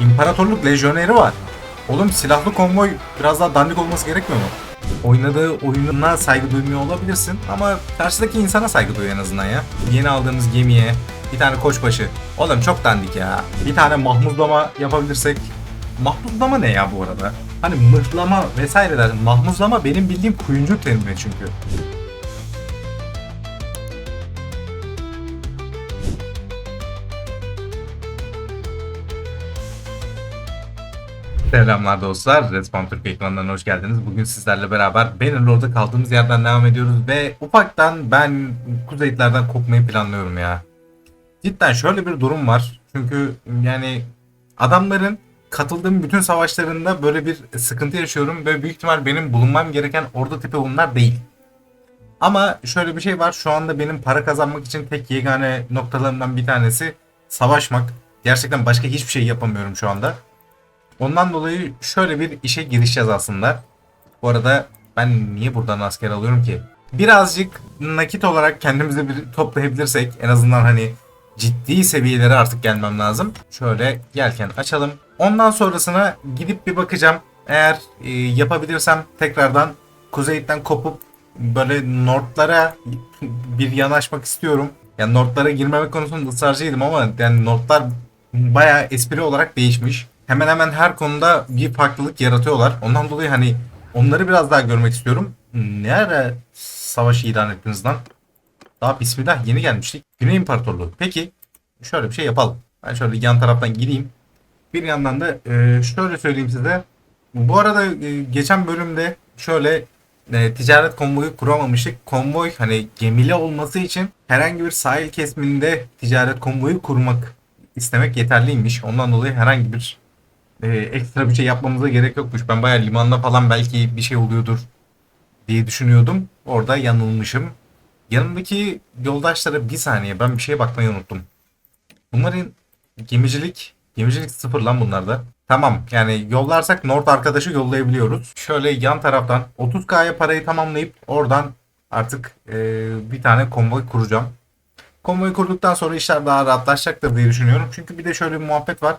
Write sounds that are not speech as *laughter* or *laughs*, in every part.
İmparatorluk lejyoneri var. Oğlum silahlı konvoy biraz daha dandik olması gerekmiyor mu? Oynadığı oyununa saygı duymuyor olabilirsin ama karşıdaki insana saygı duy en azından ya. Yeni aldığımız gemiye bir tane koçbaşı. Oğlum çok dandik ya. Bir tane mahmuzlama yapabilirsek. Mahmuzlama ne ya bu arada? Hani mıhlama vesaireler. Mahmuzlama benim bildiğim kuyumcu terimi çünkü. Selamlar dostlar. Respawn Türk ekranından hoş geldiniz. Bugün sizlerle beraber Bannerlord'da kaldığımız yerden devam ediyoruz ve ufaktan ben kuzeyitlerden kopmayı planlıyorum ya. Cidden şöyle bir durum var. Çünkü yani adamların katıldığım bütün savaşlarında böyle bir sıkıntı yaşıyorum ve büyük ihtimal benim bulunmam gereken ordu tipi bunlar değil. Ama şöyle bir şey var. Şu anda benim para kazanmak için tek yegane noktalarımdan bir tanesi savaşmak. Gerçekten başka hiçbir şey yapamıyorum şu anda. Ondan dolayı şöyle bir işe girişeceğiz aslında. Bu arada ben niye buradan asker alıyorum ki? Birazcık nakit olarak kendimize bir toplayabilirsek en azından hani ciddi seviyelere artık gelmem lazım. Şöyle yelken açalım. Ondan sonrasına gidip bir bakacağım. Eğer e, yapabilirsem tekrardan kuzeyden kopup böyle Nordlara bir yanaşmak istiyorum. Yani Nordlara girmemek konusunda ısrarcıydım ama yani Nordlar bayağı espri olarak değişmiş. Hemen hemen her konuda bir farklılık yaratıyorlar. Ondan dolayı hani onları biraz daha görmek istiyorum. Ne ara savaşı ilan ettiniz lan? Daha bismillah yeni gelmiştik. Güney İmparatorluğu. Peki şöyle bir şey yapalım. Ben şöyle yan taraftan gideyim. Bir yandan da e, şöyle söyleyeyim size. Bu arada e, geçen bölümde şöyle e, ticaret konvoyu kuramamıştık. Konvoy hani gemili olması için herhangi bir sahil kesiminde ticaret konvoyu kurmak istemek yeterliymiş. Ondan dolayı herhangi bir e, ekstra bir şey yapmamıza gerek yokmuş. Ben bayağı limanda falan belki bir şey oluyordur diye düşünüyordum. Orada yanılmışım. Yanımdaki yoldaşlara bir saniye ben bir şeye bakmayı unuttum. Bunların gemicilik, gemicilik sıfır lan bunlarda. Tamam yani yollarsak Nord arkadaşı yollayabiliyoruz. Şöyle yan taraftan 30K'ya parayı tamamlayıp oradan artık e, bir tane konvoy kuracağım. Konvoyu kurduktan sonra işler daha rahatlaşacaktır diye düşünüyorum. Çünkü bir de şöyle bir muhabbet var.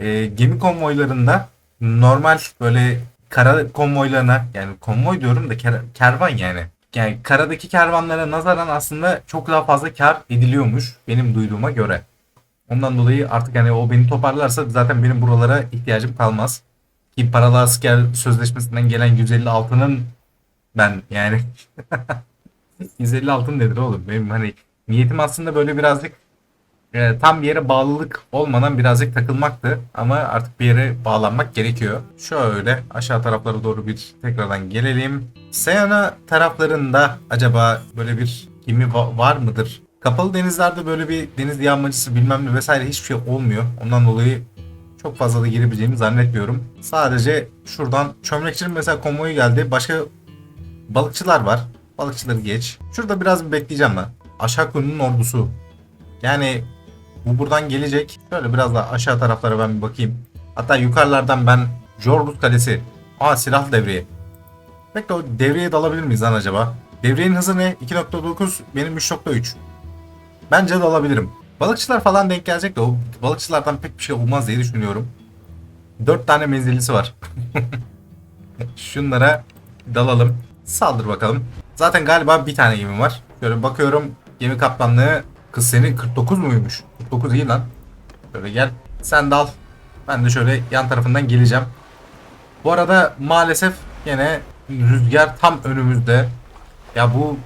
E, gemi konvoylarında normal böyle kara konvoylarına yani konvoy diyorum da ker- kervan yani. Yani karadaki kervanlara nazaran aslında çok daha fazla kar ediliyormuş benim duyduğuma göre. Ondan dolayı artık hani o beni toparlarsa zaten benim buralara ihtiyacım kalmaz. Ki paralı asker sözleşmesinden gelen 150 altının ben yani *laughs* 150 altın nedir oğlum? Benim hani niyetim aslında böyle birazcık e, tam bir yere bağlılık olmadan birazcık takılmaktı. Ama artık bir yere bağlanmak gerekiyor. Şöyle aşağı taraflara doğru bir tekrardan gelelim. Seyana taraflarında acaba böyle bir gemi va- var mıdır? Kapalı denizlerde böyle bir deniz yağmacısı bilmem ne vesaire hiçbir şey olmuyor. Ondan dolayı çok fazla da girebileceğimi zannetmiyorum. Sadece şuradan çömlekçinin mesela konvoyu geldi. Başka balıkçılar var. Balıkçıları geç. Şurada biraz bir bekleyeceğim ben. Aşaku'nun ordusu. Yani bu buradan gelecek. Şöyle biraz daha aşağı taraflara ben bir bakayım. Hatta yukarılardan ben Jorgut Kalesi. Aa silahlı devriye. Bekle o devreye dalabilir miyiz lan acaba? Devriyenin hızı ne? 2.9 benim 3.3. Bence dalabilirim. Balıkçılar falan denk gelecek de o balıkçılardan pek bir şey olmaz diye düşünüyorum. 4 tane menzilisi var. *laughs* Şunlara dalalım. Saldır bakalım. Zaten galiba bir tane gemi var. Şöyle bakıyorum gemi kaptanlığı kız senin 49 muymuş? 49 iyi lan. Şöyle gel. Sen dal. Ben de şöyle yan tarafından geleceğim. Bu arada maalesef yine rüzgar tam önümüzde. Ya bu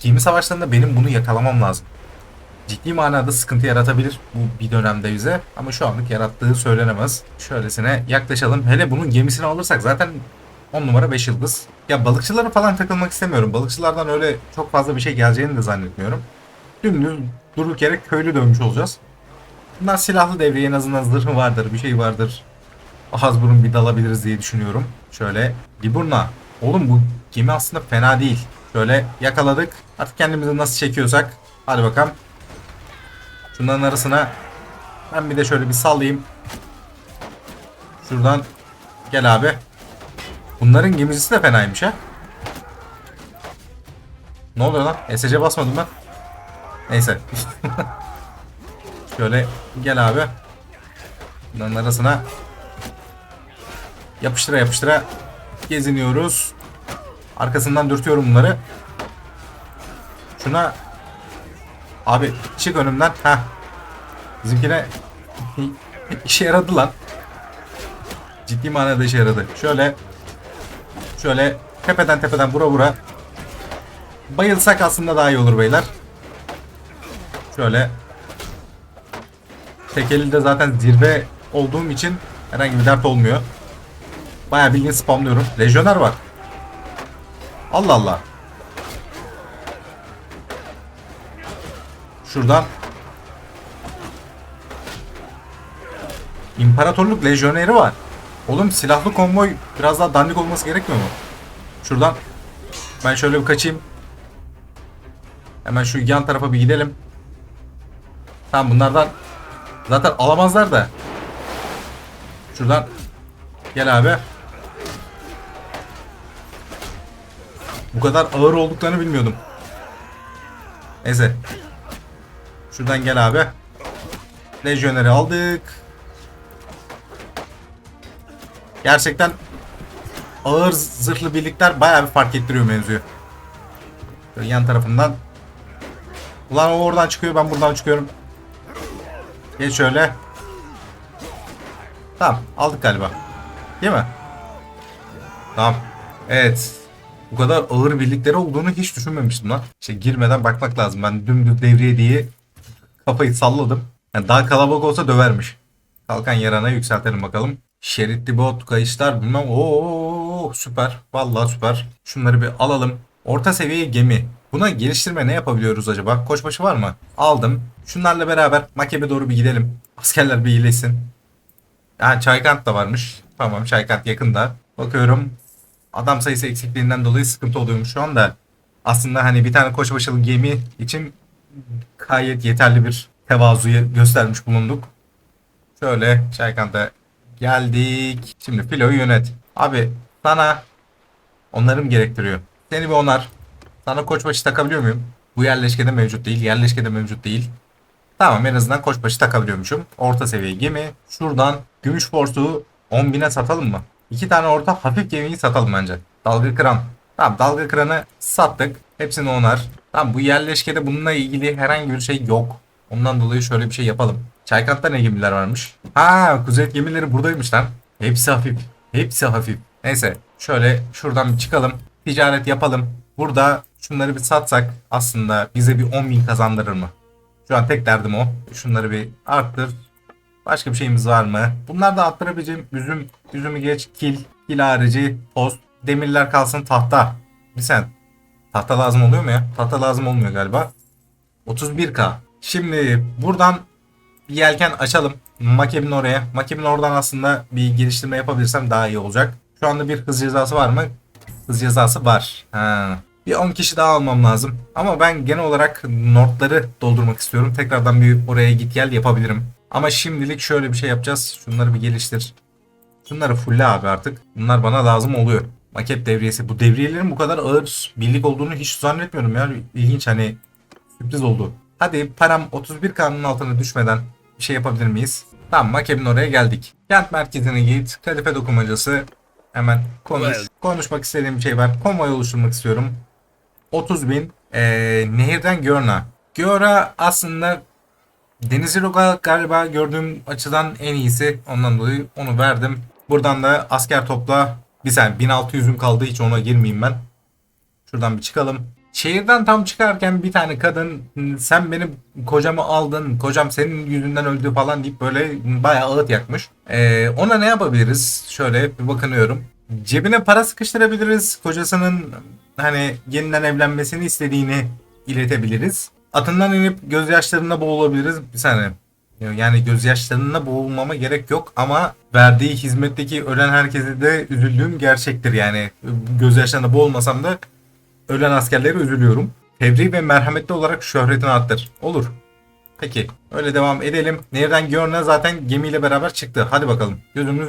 gemi savaşlarında benim bunu yakalamam lazım. Ciddi manada sıkıntı yaratabilir bu bir dönemde bize. Ama şu anlık yarattığı söylenemez. Şöylesine yaklaşalım. Hele bunun gemisini alırsak zaten 10 numara 5 yıldız. Ya balıkçılara falan takılmak istemiyorum. Balıkçılardan öyle çok fazla bir şey geleceğini de zannetmiyorum. Dümdüz durduk köylü dönmüş olacağız. Bunlar silahlı devreye en azından zırhı vardır, bir şey vardır. Az burun bir dalabiliriz diye düşünüyorum. Şöyle Liburna. Oğlum bu gemi aslında fena değil. Şöyle yakaladık. Artık kendimizi nasıl çekiyorsak. Hadi bakalım. Şunların arasına ben bir de şöyle bir sallayayım. Şuradan gel abi. Bunların gemisi de fenaymış ha. Ne oluyor lan? SC basmadım ben. Neyse. Şöyle gel abi. Bunların arasına yapıştıra yapıştıra geziniyoruz. Arkasından dürtüyorum bunları. Şuna abi çık önümden. Ha. Bizimkine *laughs* işe yaradı lan. Ciddi manada işe yaradı. Şöyle şöyle tepeden tepeden vura vura bayılsak aslında daha iyi olur beyler. Şöyle Tekelinde zaten zirve olduğum için herhangi bir dert olmuyor. Bayağı bildiğin spamlıyorum. Lejyoner var. Allah Allah. Şuradan İmparatorluk lejyoneri var. Oğlum silahlı konvoy biraz daha dandik olması gerekmiyor mu? Şuradan ben şöyle bir kaçayım. Hemen şu yan tarafa bir gidelim. Tamam bunlardan zaten alamazlar da. Şuradan gel abi. Bu kadar ağır olduklarını bilmiyordum. Neyse. Şuradan gel abi. Lejyoneri aldık. Gerçekten ağır zırhlı birlikler bayağı bir fark ettiriyor mevzuyu. Böyle yan tarafından. Ulan o oradan çıkıyor ben buradan çıkıyorum. Geç şöyle. Tamam aldık galiba. Değil mi? Tamam. Evet. Bu kadar ağır birlikleri olduğunu hiç düşünmemiştim lan. İşte girmeden bakmak lazım. Ben dümdüz devriye diye kafayı salladım. Yani daha kalabalık olsa dövermiş. Kalkan yarana yükseltelim bakalım. Şeritli bot, kayışlar bilmem. Oo süper. Vallahi süper. Şunları bir alalım. Orta seviye gemi. Buna geliştirme ne yapabiliyoruz acaba? Koçbaşı var mı? Aldım. Şunlarla beraber Makebe doğru bir gidelim. Askerler bir iyileşsin. Ha Çaykant da varmış. Tamam Çaykant yakında. Bakıyorum. Adam sayısı eksikliğinden dolayı sıkıntı oluyormuş şu anda. Aslında hani bir tane koçbaşılı gemi için gayet yeterli bir tevazuyu göstermiş bulunduk. Şöyle Çaykant'a geldik. Şimdi filoyu yönet. Abi sana onarım gerektiriyor. Seni bir onar. Sana koçbaşı takabiliyor muyum? Bu yerleşkede mevcut değil. Yerleşkede mevcut değil. Tamam en azından koçbaşı takabiliyormuşum. Orta seviye gemi. Şuradan gümüş borsu 10.000'e satalım mı? İki tane orta hafif gemiyi satalım bence. Dalga kıran. Tamam dalga kıranı sattık. Hepsini onar. Tamam bu yerleşkede bununla ilgili herhangi bir şey yok. Ondan dolayı şöyle bir şey yapalım. Çaykant'ta ne gemiler varmış? Ha kuzey gemileri buradaymış lan. Hepsi hafif. Hepsi hafif. Neyse şöyle şuradan bir çıkalım. Ticaret yapalım. Burada şunları bir satsak aslında bize bir 10.000 kazandırır mı? Şu an tek derdim o. Şunları bir arttır. Başka bir şeyimiz var mı? Bunlar da arttırabileceğim üzüm, üzümü geç, kil, kil harici, toz, demirler kalsın tahta. Bir sen. Tahta lazım oluyor mu ya? Tahta lazım olmuyor galiba. 31k. Şimdi buradan bir yelken açalım. Makebin oraya. Makebin oradan aslında bir geliştirme yapabilirsem daha iyi olacak. Şu anda bir hız cezası var mı? Hız cezası var. Ha. Bir 10 kişi daha almam lazım. Ama ben genel olarak notları doldurmak istiyorum. Tekrardan bir oraya git gel yapabilirim. Ama şimdilik şöyle bir şey yapacağız. Şunları bir geliştir. Şunları fulle abi artık. Bunlar bana lazım oluyor. Maket devriyesi. Bu devriyelerin bu kadar ağır birlik olduğunu hiç zannetmiyorum ya. İlginç hani sürpriz oldu. Hadi param 31 kanunun altına düşmeden bir şey yapabilir miyiz? Tamam Makeb'in oraya geldik. Kent merkezine git. Kalife dokumacası. Hemen konuş. Konuşmak istediğim bir şey var. Konvoy oluşturmak istiyorum. 30 bin. Ee, nehirden Görna. Göra aslında Denizli Roga galiba gördüğüm açıdan en iyisi. Ondan dolayı onu verdim. Buradan da asker topla. Bir saniye 1600'üm kaldı hiç ona girmeyeyim ben. Şuradan bir çıkalım. Şehirden tam çıkarken bir tane kadın sen benim kocamı aldın, kocam senin yüzünden öldü falan deyip böyle bayağı ağıt yakmış. Ee, ona ne yapabiliriz? Şöyle bir bakınıyorum. Cebine para sıkıştırabiliriz. Kocasının hani yeniden evlenmesini istediğini iletebiliriz. Atından inip gözyaşlarına boğulabiliriz. Bir saniye. Yani gözyaşlarına boğulmama gerek yok ama verdiği hizmetteki ölen herkese de üzüldüğüm gerçektir yani. Gözyaşlarına boğulmasam da ölen askerlere üzülüyorum. Fevri ve merhametli olarak şöhretini arttır. Olur. Peki. Öyle devam edelim. Nereden Görne zaten gemiyle beraber çıktı. Hadi bakalım. Gözümüz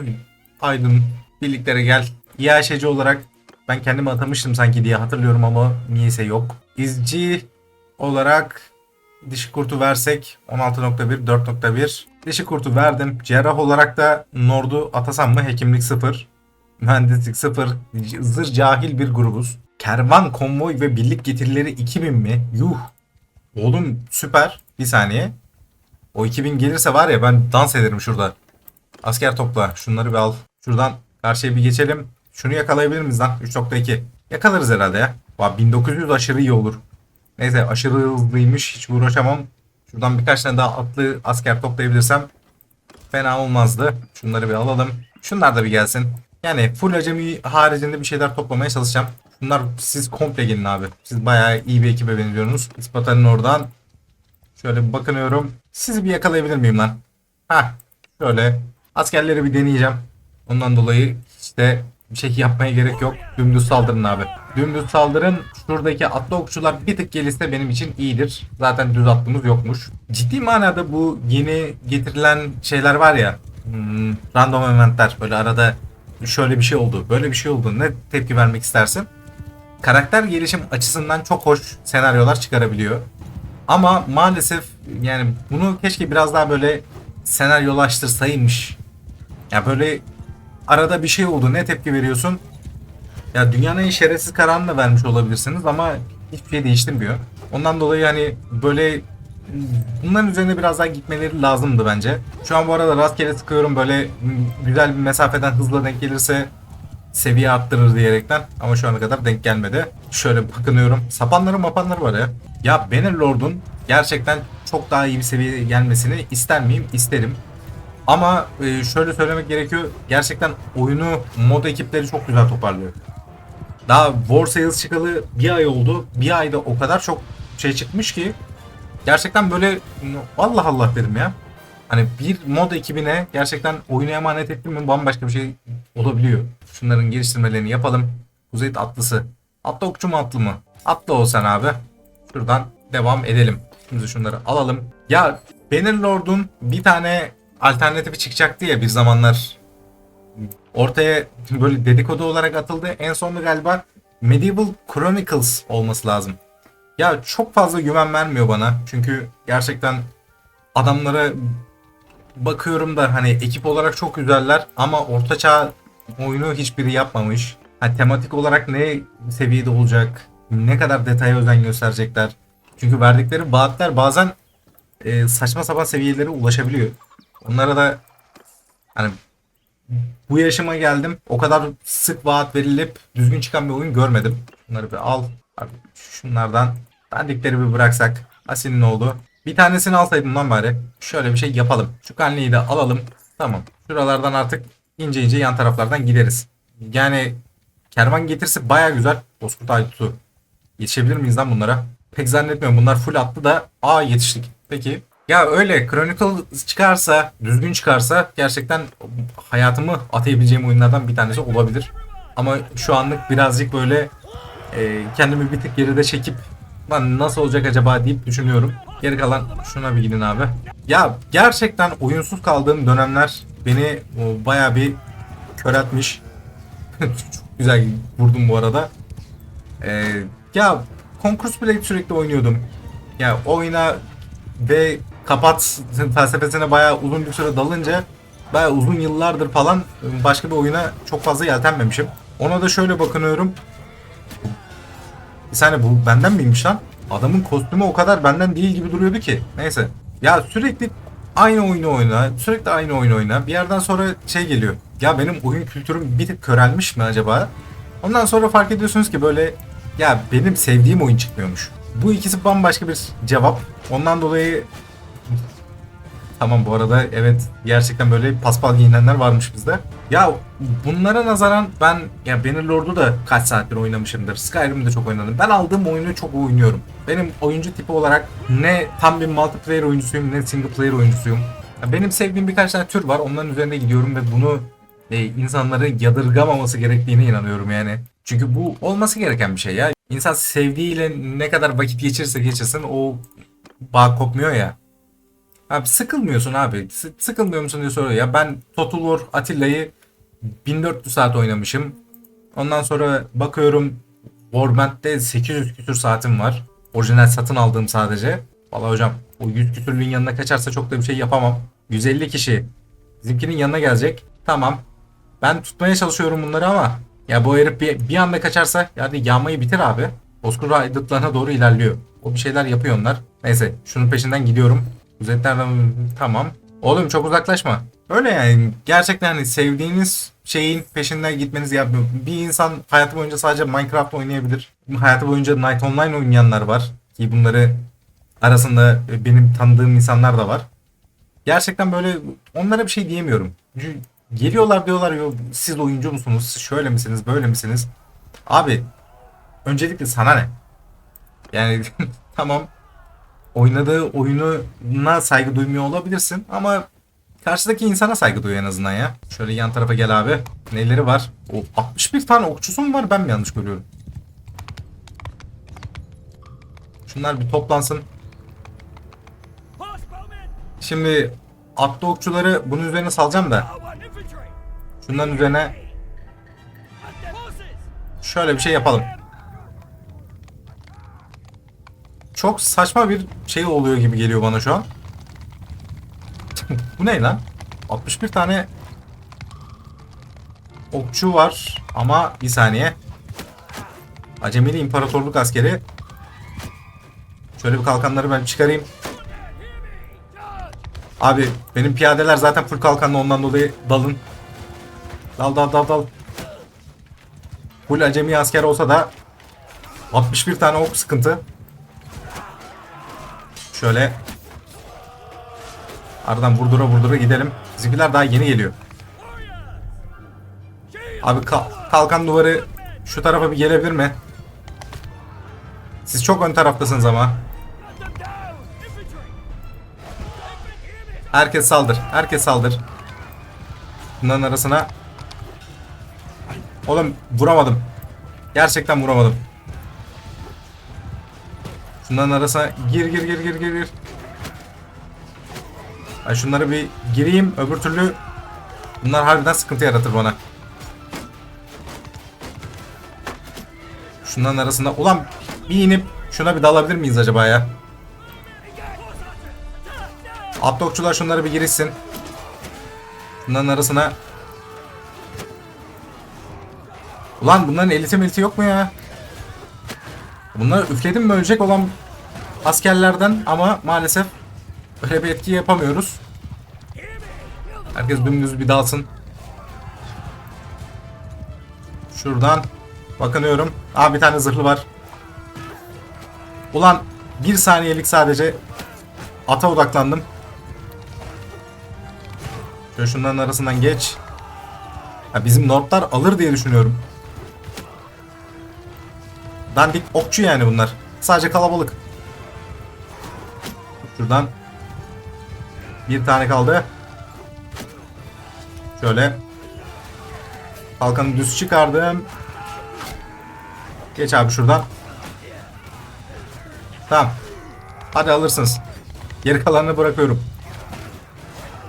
aydın. Birliklere gel. İHŞ'ci olarak ben kendimi atamıştım sanki diye hatırlıyorum ama niyeyse yok. İzci olarak dişi kurtu versek 16.1 4.1 Dişi kurtu verdim. Cerrah olarak da Nord'u atasam mı? Hekimlik 0. Mühendislik 0. Zır cahil bir grubuz. Kervan, konvoy ve birlik getirileri 2000 mi? Yuh. Oğlum süper. Bir saniye. O 2000 gelirse var ya ben dans ederim şurada. Asker topla. Şunları bir al. Şuradan karşıya bir geçelim. Şunu yakalayabilir miyiz lan? 3.2. Yakalarız herhalde ya. Vay, 1900 aşırı iyi olur. Neyse aşırı hızlıymış. Hiç uğraşamam. Şuradan birkaç tane daha atlı asker toplayabilirsem fena olmazdı. Şunları bir alalım. Şunlar da bir gelsin. Yani full acemi haricinde bir şeyler toplamaya çalışacağım. Bunlar siz komple gelin abi. Siz bayağı iyi bir ekibe benziyorsunuz. İspatanın oradan. Şöyle bakınıyorum. Sizi bir yakalayabilir miyim lan? Ha, şöyle. Askerleri bir deneyeceğim. Ondan dolayı işte bir şey yapmaya gerek yok. Dümdüz saldırın abi. Dümdüz saldırın. Şuradaki atlı okçular bir tık gelirse benim için iyidir. Zaten düz atlımız yokmuş. Ciddi manada bu yeni getirilen şeyler var ya. hmm, random eventler. Böyle arada şöyle bir şey oldu. Böyle bir şey oldu. Ne tepki vermek istersin? Karakter gelişim açısından çok hoş senaryolar çıkarabiliyor. Ama maalesef yani bunu keşke biraz daha böyle senaryolaştırsaymış. Ya böyle arada bir şey oldu ne tepki veriyorsun? Ya dünyanın en şerefsiz kararını da vermiş olabilirsiniz ama hiçbir şey değiştirmiyor. Ondan dolayı hani böyle bunların üzerine biraz daha gitmeleri lazımdı bence. Şu an bu arada rastgele sıkıyorum böyle güzel bir mesafeden hızla denk gelirse seviye arttırır diyerekten ama şu ana kadar denk gelmedi. Şöyle bakınıyorum. Sapanları mapanları var ya. Ya Bannerlord'un gerçekten çok daha iyi bir seviyeye gelmesini ister miyim? İsterim. Ama e, şöyle söylemek gerekiyor. Gerçekten oyunu mod ekipleri çok güzel toparlıyor. Daha War Sales çıkalı bir ay oldu. Bir ayda o kadar çok şey çıkmış ki gerçekten böyle Allah Allah dedim ya. Hani bir mod ekibine gerçekten oyunu emanet ettim mi bambaşka bir şey olabiliyor. Şunların geliştirmelerini yapalım. Kuzey atlısı. Atlı okçu mu atlı mı? Atlı olsan abi. Şuradan devam edelim. Şimdi şunları alalım. Ya Bannerlord'un bir tane alternatifi çıkacaktı ya bir zamanlar. Ortaya böyle dedikodu olarak atıldı. En sonunda galiba Medieval Chronicles olması lazım. Ya çok fazla güven vermiyor bana. Çünkü gerçekten adamlara bakıyorum da hani ekip olarak çok güzeller ama ortaçağ oyunu hiçbiri yapmamış. Ha, tematik olarak ne seviyede olacak? Ne kadar detaya özen gösterecekler? Çünkü verdikleri vaatler bazen e, saçma sapan seviyelere ulaşabiliyor. Onlara da hani bu yaşıma geldim. O kadar sık vaat verilip düzgün çıkan bir oyun görmedim. Bunları bir al. Abi şunlardan dandikleri bir bıraksak. Asil'in oldu. Bir tanesini alsaydım lan bari. Şöyle bir şey yapalım. Şu kanliyi de alalım. Tamam. Şuralardan artık ince ince yan taraflardan gideriz. Yani kervan getirse baya güzel. Bozkurt Aytutu. Yetişebilir miyiz lan bunlara? Pek zannetmiyorum. Bunlar full attı da. Aa yetiştik. Peki. Ya öyle Chronicle çıkarsa, düzgün çıkarsa gerçekten hayatımı atayabileceğim oyunlardan bir tanesi olabilir. Ama şu anlık birazcık böyle e, kendimi bir tık geride çekip lan nasıl olacak acaba deyip düşünüyorum. Geri kalan şuna bir gidin abi. Ya gerçekten oyunsuz kaldığım dönemler beni o, bayağı bir kör etmiş. *laughs* Çok güzel vurdum bu arada. Ee, ya Concourse Blade sürekli oynuyordum. Ya oyuna ve kapat felsefesine bayağı uzun bir süre dalınca bayağı uzun yıllardır falan başka bir oyuna çok fazla yeltenmemişim. Ona da şöyle bakınıyorum. Bir saniye bu benden miymiş lan? Adamın kostümü o kadar benden değil gibi duruyordu ki. Neyse. Ya sürekli aynı oyunu oyna. Sürekli aynı oyunu oyna. Bir yerden sonra şey geliyor. Ya benim oyun kültürüm bir tık körelmiş mi acaba? Ondan sonra fark ediyorsunuz ki böyle ya benim sevdiğim oyun çıkmıyormuş. Bu ikisi bambaşka bir cevap. Ondan dolayı Tamam bu arada evet gerçekten böyle paspal giyinenler varmış bizde. Ya bunlara nazaran ben ya Bannerlord'u da kaç saattir oynamışımdır. Skyrim'i de çok oynadım. Ben aldığım oyunu çok oynuyorum. Benim oyuncu tipi olarak ne tam bir multiplayer oyuncusuyum ne single player oyuncusuyum. Ya benim sevdiğim birkaç tane tür var. Onların üzerine gidiyorum ve bunu e, insanların yadırgamaması gerektiğine inanıyorum yani. Çünkü bu olması gereken bir şey ya. İnsan sevdiğiyle ne kadar vakit geçirse geçirsin o bağ kopmuyor ya. Abi sıkılmıyorsun abi. S- sıkılmıyor musun diye soruyor. Ya ben Total War Atilla'yı 1400 saat oynamışım. Ondan sonra bakıyorum Warband'de 800 küsür saatim var. Orijinal satın aldığım sadece. Vallahi hocam o 100 küsürlüğün yanına kaçarsa çok da bir şey yapamam. 150 kişi. Bizimkinin yanına gelecek. Tamam. Ben tutmaya çalışıyorum bunları ama ya bu herif bir, bir anda kaçarsa yani yağmayı bitir abi. Bozkır aydınlıklarına doğru ilerliyor. O bir şeyler yapıyor onlar. Neyse şunun peşinden gidiyorum. Kuzetlerden tamam. Oğlum çok uzaklaşma. Öyle yani gerçekten hani sevdiğiniz şeyin peşinden gitmeniz yapmıyor. Bir insan hayatı boyunca sadece Minecraft oynayabilir. Hayatı boyunca Night Online oynayanlar var. Ki bunları arasında benim tanıdığım insanlar da var. Gerçekten böyle onlara bir şey diyemiyorum. Geliyorlar diyorlar "Yo, siz oyuncu musunuz? Siz şöyle misiniz? Böyle misiniz? Abi öncelikle sana ne? Yani *laughs* tamam oynadığı oyununa saygı duymuyor olabilirsin ama karşıdaki insana saygı duy en azından ya. Şöyle yan tarafa gel abi. Neleri var? O 61 tane okçusu mu var ben mi yanlış görüyorum? Şunlar bir toplansın. Şimdi atlı okçuları bunun üzerine salacağım da şunların üzerine şöyle bir şey yapalım. Çok saçma bir şey oluyor gibi geliyor bana şu an. *laughs* Bu ne lan? 61 tane okçu var ama bir saniye. Acemili İmparatorluk askeri. Şöyle bir kalkanları ben çıkarayım. Abi benim piyadeler zaten full kalkanlı ondan dolayı dalın. Dal dal dal dal. Full acemi asker olsa da 61 tane ok sıkıntı. Şöyle aradan vurdura vurdura gidelim. Bizimkiler daha yeni geliyor. Abi kal- kalkan duvarı şu tarafa bir gelebilir mi? Siz çok ön taraftasınız ama. Herkes saldır. Herkes saldır. Bunların arasına. Oğlum vuramadım. Gerçekten vuramadım. Şunların arasına gir gir gir gir gir gir. Ben şunları bir gireyim. Öbür türlü bunlar harbiden sıkıntı yaratır bana. Şunların arasında. Ulan bir inip şuna bir dalabilir miyiz acaba ya? Atlı okçular şunları bir girişsin. Bunların arasına. Ulan bunların eliti meliti yok mu ya? Bunlar üfledim mi ölecek olan askerlerden ama maalesef öyle bir etki yapamıyoruz. Herkes dümdüz bir dalsın. Şuradan bakınıyorum. Aa bir tane zırhlı var. Ulan bir saniyelik sadece ata odaklandım. Şöyle şunların arasından geç. Ha, bizim Nordlar alır diye düşünüyorum. Dandik okçu yani bunlar. Sadece kalabalık. Şuradan bir tane kaldı. Şöyle kalkanı düz çıkardım. Geç abi şuradan. Tamam. Hadi alırsınız. Geri kalanını bırakıyorum.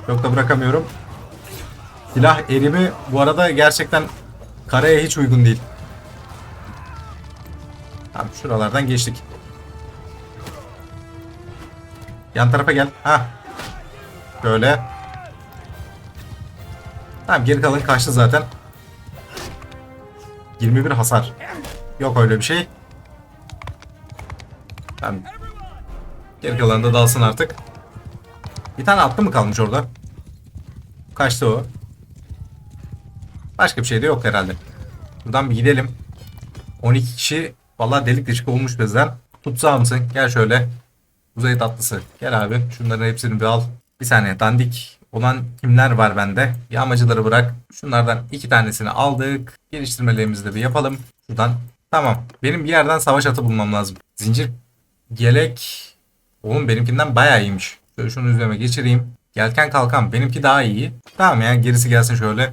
Yok da bırakamıyorum. Silah erimi bu arada gerçekten karaya hiç uygun değil. Şuralardan geçtik. Yan tarafa gel. Ha. Böyle. Tamam geri kalan kaçtı zaten. 21 hasar. Yok öyle bir şey. Tamam. Geri kalanı da dalsın artık. Bir tane atlı mı kalmış orada? Kaçtı o. Başka bir şey de yok herhalde. Buradan bir gidelim. 12 kişi vallahi delik deşik olmuş bizden. Tutsağı mısın? Gel şöyle. Uzay tatlısı. Gel abi. Şunların hepsini bir al. Bir saniye dandik olan kimler var bende? Yağmacıları bırak. Şunlardan iki tanesini aldık. Geliştirmelerimizi de bir yapalım. Şuradan. Tamam. Benim bir yerden savaş atı bulmam lazım. Zincir gelek. Oğlum benimkinden bayağı iyiymiş. Şöyle şunu üzerime geçireyim. Yelken kalkan benimki daha iyi. Tamam ya gerisi gelsin şöyle.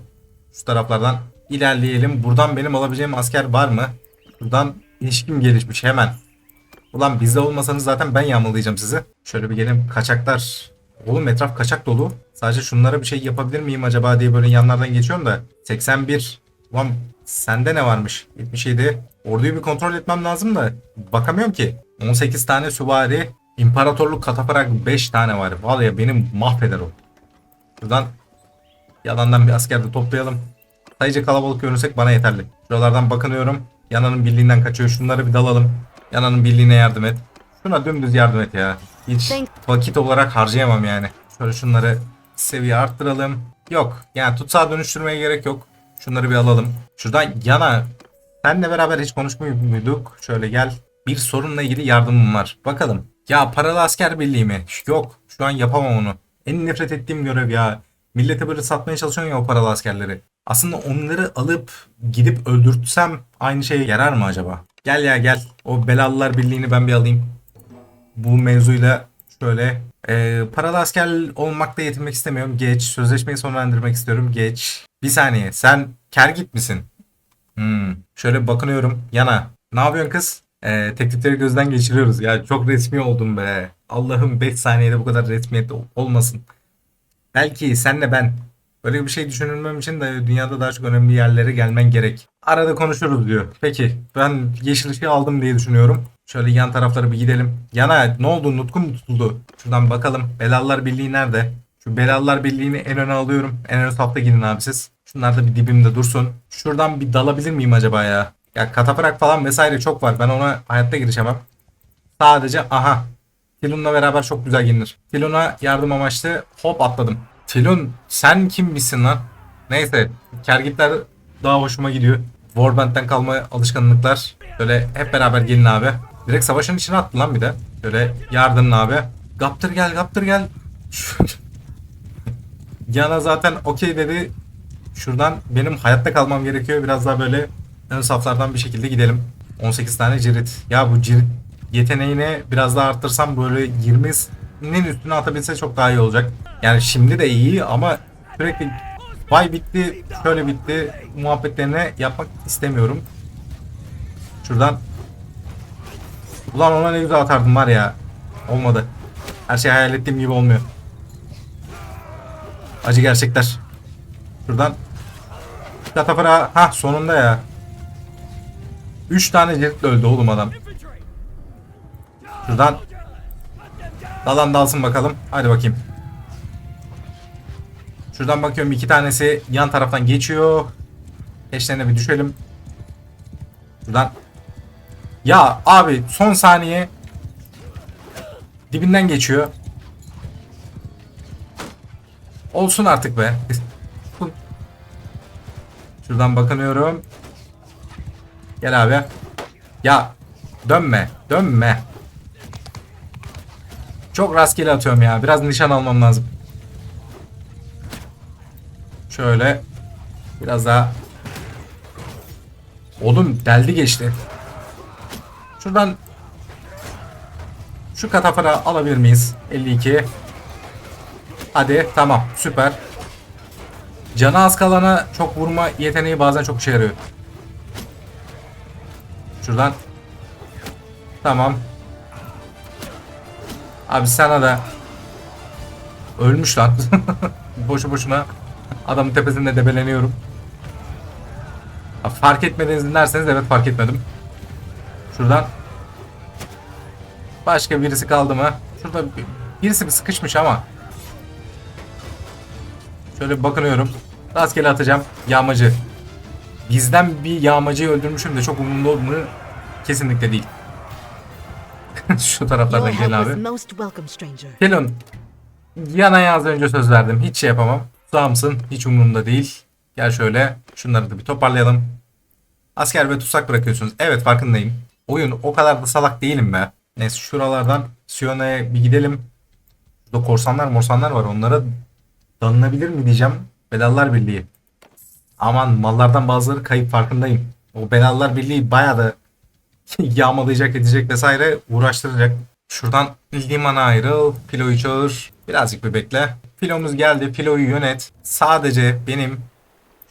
Şu taraflardan ilerleyelim. Buradan benim alabileceğim asker var mı? Buradan ilişkim gelişmiş hemen. Ulan bizde olmasanız zaten ben yağmalayacağım sizi. Şöyle bir gelin kaçaklar. Oğlum etraf kaçak dolu. Sadece şunlara bir şey yapabilir miyim acaba diye böyle yanlardan geçiyorum da. 81. Ulan sende ne varmış? 77. Orduyu bir kontrol etmem lazım da. Bakamıyorum ki. 18 tane süvari. İmparatorluk kataparak 5 tane var. Vallahi benim mahveder o. Buradan yalandan bir asker de toplayalım. Sayıca kalabalık görürsek bana yeterli. Şuralardan bakınıyorum. Yananın birliğinden kaçıyor. Şunları bir dalalım. Yananın birliğine yardım et. Şuna dümdüz yardım et ya. Hiç vakit olarak harcayamam yani. Şöyle şunları seviye arttıralım. Yok. Yani tutsağa dönüştürmeye gerek yok. Şunları bir alalım. Şuradan yana Senle beraber hiç konuşmuyor muyduk? Şöyle gel. Bir sorunla ilgili yardımım var. Bakalım. Ya paralı asker birliği mi? Yok. Şu an yapamam onu. En nefret ettiğim görev ya. Millete böyle satmaya çalışıyorsun ya o paralı askerleri. Aslında onları alıp gidip öldürtsem aynı şeye yarar mı acaba? Gel ya gel. O belalılar birliğini ben bir alayım. Bu mevzuyla şöyle e, paralı asker olmakta yetinmek istemiyorum. Geç. Sözleşmeyi sonlandırmak istiyorum. Geç. Bir saniye. Sen Kergit misin? Hmm. Şöyle bakınıyorum. Yana. Ne yapıyorsun kız? Ee, teklifleri gözden geçiriyoruz. Ya çok resmi oldum be. Allah'ım 5 saniyede bu kadar resmiyet olmasın. Belki senle ben. Böyle bir şey düşünülmem için de dünyada daha çok önemli yerlere gelmen gerek. Arada konuşuruz diyor. Peki ben yeşil ışığı aldım diye düşünüyorum. Şöyle yan taraflara bir gidelim. Yana ne oldu? Nutkun mu tutuldu? Şuradan bakalım. Belallar Birliği nerede? Şu Belallar Birliği'ni en öne alıyorum. En ön safta gidin abi siz. Şunlar da bir dibimde dursun. Şuradan bir dalabilir miyim acaba ya? Ya kataprak falan vesaire çok var. Ben ona hayatta girişemem. Sadece aha. Tilun'la beraber çok güzel gelinir. Tilun'a yardım amaçlı hop atladım. Tilun sen kim misin lan? Neyse kergitler daha hoşuma gidiyor. Warband'den kalma alışkanlıklar. Böyle hep beraber gelin abi. Direkt savaşın içine attı lan bir de. Böyle yardımın abi. Gaptır gel Gaptır gel. *laughs* Yana zaten okey dedi. Şuradan benim hayatta kalmam gerekiyor. Biraz daha böyle ön saflardan bir şekilde gidelim. 18 tane cirit. Ya bu cirit yeteneğini biraz daha arttırsam böyle 20'nin üstüne atabilse çok daha iyi olacak. Yani şimdi de iyi ama sürekli vay bitti şöyle bitti muhabbetlerini yapmak istemiyorum. Şuradan Ulan ona ne güzel atardım var ya. Olmadı. Her şey hayal ettiğim gibi olmuyor. Acı gerçekler. Şuradan. Katafara. Ha sonunda ya. 3 tane ciritle öldü oğlum adam. Şuradan. Dalan dalsın bakalım. Hadi bakayım. Şuradan bakıyorum iki tanesi yan taraftan geçiyor. Eşlerine bir düşelim. Şuradan. Ya abi son saniye dibinden geçiyor. Olsun artık be. Şuradan bakınıyorum. Gel abi. Ya dönme. Dönme. Çok rastgele atıyorum ya. Biraz nişan almam lazım. Şöyle. Biraz daha. Oğlum deldi geçti. Şuradan şu katafara alabilir miyiz? 52. Hadi tamam süper. Canı az kalana çok vurma yeteneği bazen çok işe yarıyor. Şuradan. Tamam. Abi sana da ölmüş lan. *laughs* Boşu boşuna adamın tepesinde debeleniyorum. Ha, fark etmediniz dinlerseniz evet fark etmedim. Şuradan. Başka birisi kaldı mı? Şurada bir- birisi bir sıkışmış ama. Şöyle bir bakınıyorum. Rastgele atacağım. Yağmacı. Bizden bir yağmacıyı öldürmüşüm de çok umurumda olduğunu kesinlikle değil. *laughs* Şu taraflardan was abi. Pelon. Yana az önce söz verdim. Hiç şey yapamam. Sağımsın. Hiç umurumda değil. Gel şöyle. Şunları da bir toparlayalım. Asker ve tutsak bırakıyorsunuz. Evet farkındayım. Oyun o kadar da salak değilim be. Neyse şuralardan Siona'ya bir gidelim. Burada korsanlar morsanlar var. Onlara danılabilir mi diyeceğim. Belallar Birliği. Aman mallardan bazıları kayıp farkındayım. O Belallar Birliği bayağı da *laughs* yağmalayacak edecek vesaire uğraştıracak. Şuradan limana ayrıl. Filoyu çağır. Birazcık bir bekle. Filomuz geldi. Filoyu yönet. Sadece benim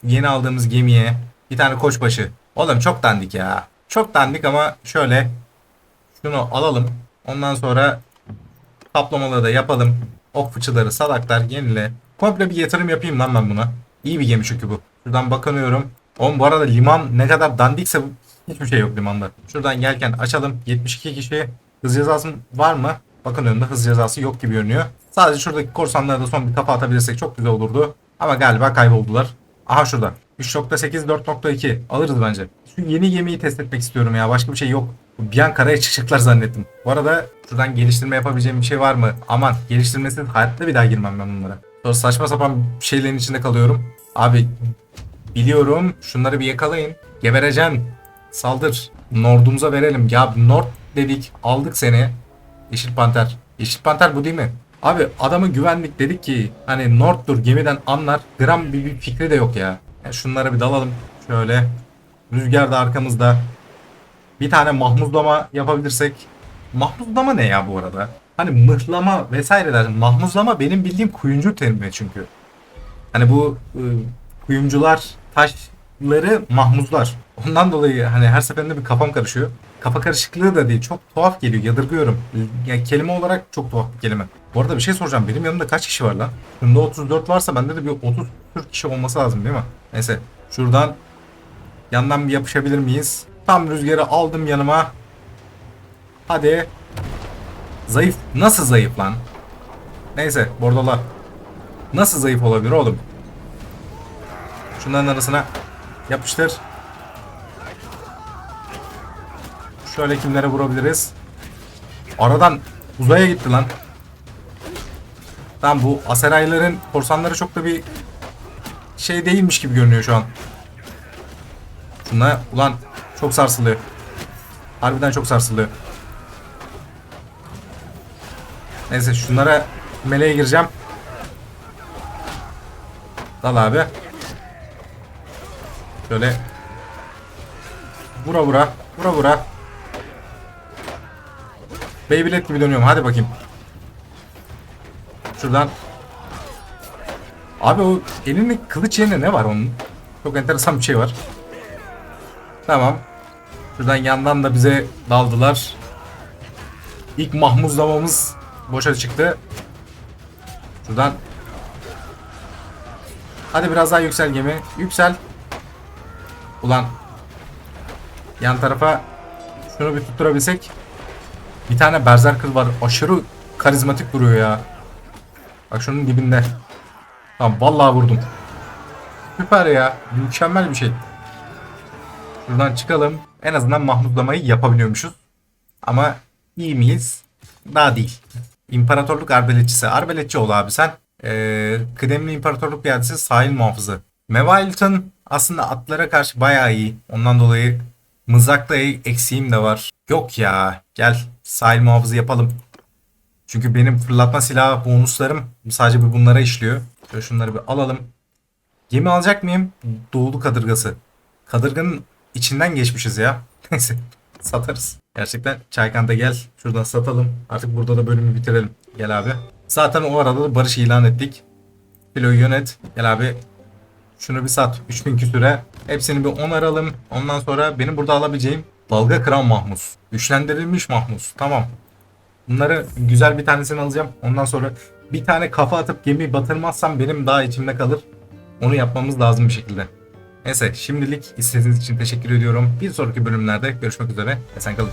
yeni aldığımız gemiye bir tane koçbaşı. Oğlum çok dandik ya. Çok dandik ama şöyle şunu alalım. Ondan sonra kaplamaları da yapalım. Ok fıçıları, salaklar, yenile. Komple bir yatırım yapayım lan ben buna. İyi bir gemi çünkü bu. Şuradan bakınıyorum. Oğlum bu arada liman ne kadar dandikse hiçbir şey yok limanda. Şuradan yelken açalım. 72 kişi. Hız cezası var mı? Bakınıyorum da hız cezası yok gibi görünüyor. Sadece şuradaki korsanlara da son bir kafa atabilirsek çok güzel olurdu. Ama galiba kayboldular. Aha şurada. 3.8 4.2 alırız bence. Şu yeni gemiyi test etmek istiyorum ya. Başka bir şey yok. Bir an karaya çıkacaklar zannettim. Bu arada şuradan geliştirme yapabileceğim bir şey var mı? Aman geliştirmesiz hayatta bir daha girmem ben bunlara. Sonra saçma sapan şeylerin içinde kalıyorum. Abi biliyorum. Şunları bir yakalayın. Gebereceksin. Saldır. Nord'umuza verelim. Ya Nord dedik. Aldık seni. Yeşil Panter. Yeşil Panter bu değil mi? Abi adamı güvenlik dedik ki hani Nord'dur gemiden anlar. Gram bir, bir fikri de yok ya. Yani şunlara bir dalalım. Şöyle. Rüzgar da arkamızda. Bir tane mahmuzlama yapabilirsek. Mahmuzlama ne ya bu arada? Hani mıhlama vesaireler. Mahmuzlama benim bildiğim kuyumcu terimi çünkü. Hani bu e, kuyumcular taşları mahmuzlar. Ondan dolayı hani her seferinde bir kafam karışıyor. Kafa karışıklığı da değil. Çok tuhaf geliyor. Yadırgıyorum. Yani kelime olarak çok tuhaf bir kelime. Bu arada bir şey soracağım. Benim yanımda kaç kişi var lan? Bunda 34 varsa bende de bir 30 40 kişi olması lazım değil mi? Neyse. Şuradan yandan bir yapışabilir miyiz? Tam rüzgarı aldım yanıma. Hadi. Zayıf. Nasıl zayıf lan? Neyse. Bordola. Nasıl zayıf olabilir oğlum? Şunların arasına yapıştır. Şöyle kimlere vurabiliriz? Aradan uzaya gitti lan. Tamam bu Aserayların korsanları çok da bir şey değilmiş gibi görünüyor şu an. Şunlar ulan çok sarsılıyor. Harbiden çok sarsılıyor. Neyse şunlara meleğe gireceğim. Dal abi. Şöyle vura vura vura vura. Beyblade gibi dönüyorum. Hadi bakayım. Şuradan. Abi o elinde kılıç yerine ne var onun? Çok enteresan bir şey var. Tamam. Şuradan yandan da bize daldılar. İlk mahmuzlamamız boşa çıktı. Şuradan. Hadi biraz daha yüksel gemi. Yüksel. Ulan. Yan tarafa şunu bir tutturabilsek. Bir tane berserker var. Aşırı karizmatik duruyor ya. Bak şunun dibinde. Tamam vallahi vurdum. Süper ya. Mükemmel bir şey. Şuradan çıkalım. En azından mahmutlamayı yapabiliyormuşuz. Ama iyi miyiz? Daha değil. İmparatorluk arbeletçisi. Arbeletçi ol abi sen. Ee, kıdemli imparatorluk piyadesi sahil muhafızı. Mevailton aslında atlara karşı bayağı iyi. Ondan dolayı mızrakla eksiğim de var. Yok ya. Gel sahil muhafızı yapalım. Çünkü benim fırlatma silahı bonuslarım sadece bir bunlara işliyor. Şöyle şunları bir alalım. Gemi alacak mıyım? Doğulu kadırgası. Kadırganın içinden geçmişiz ya. *laughs* Neyse satarız. Gerçekten Çaykant'a gel. Şuradan satalım. Artık burada da bölümü bitirelim. Gel abi. Zaten o arada da barış ilan ettik. Filoyu yönet. Gel abi. Şunu bir sat. 3000 küsüre. Hepsini bir onaralım. Ondan sonra benim burada alabileceğim dalga kıran mahmus. Güçlendirilmiş mahmus. Tamam. Bunları güzel bir tanesini alacağım. Ondan sonra bir tane kafa atıp gemi batırmazsam benim daha içimde kalır. Onu yapmamız lazım bir şekilde. Neyse şimdilik izlediğiniz için teşekkür ediyorum. Bir sonraki bölümlerde görüşmek üzere. Esen kalın.